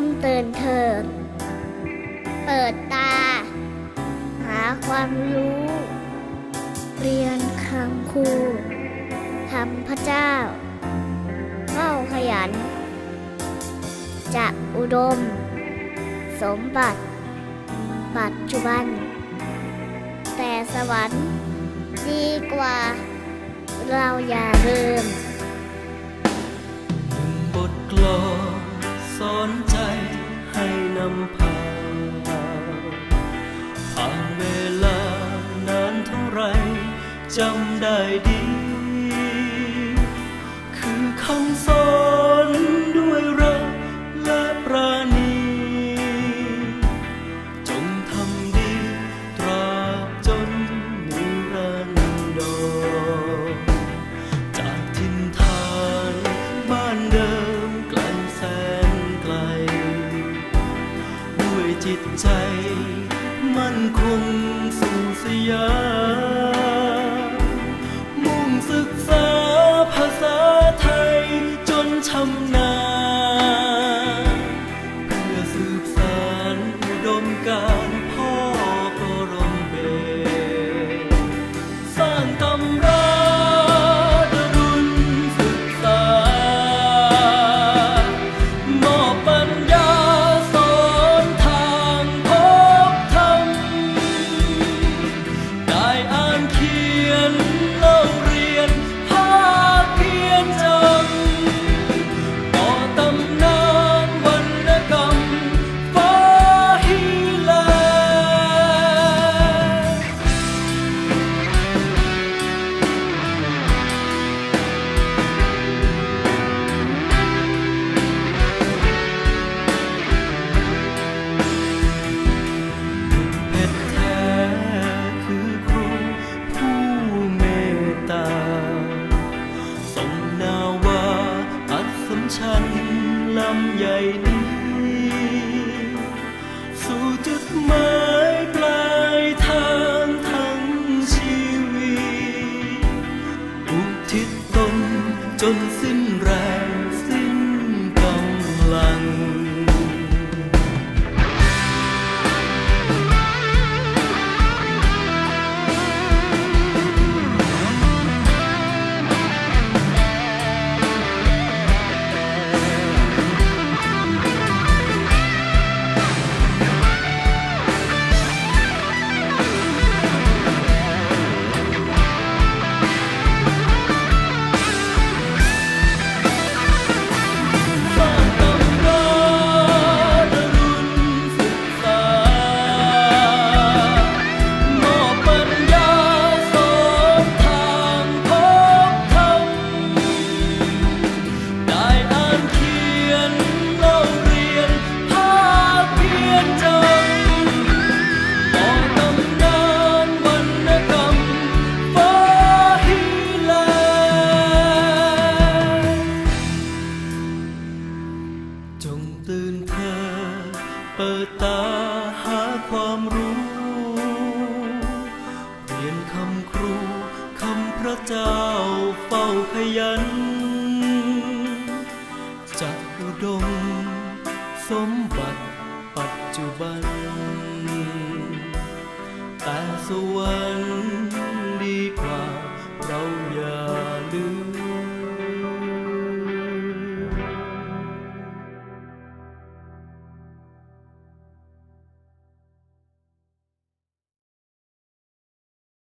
งตื่นเถิด เปิดตา หาความรู้ เรียนคังครูทำพระเจ้าเฝ้าขยัน จะอุดม สมบัติ ปัจจุบัน แต่สวรรค์ดีกว่า เราอย่าลืมหนึ่งบทกลอนสอนใจให้นำพาผ่านเวลานานเท่าไรจำได้ดี คือคำสอน จิตใจ มั่นคงสู่สยามมุ่งศึกษาภาษาไทยจนชำนาญเพื่อสืบสานอุดมการ ลำใหญ่นี้ สู่จุดหมายปลายทางทั้งชีวิตอุทิศตนจนสิ้น ระเจ้าเฝ้าขยัน จะอุดมสมบัติปัจจุบัน แต่สวรรค์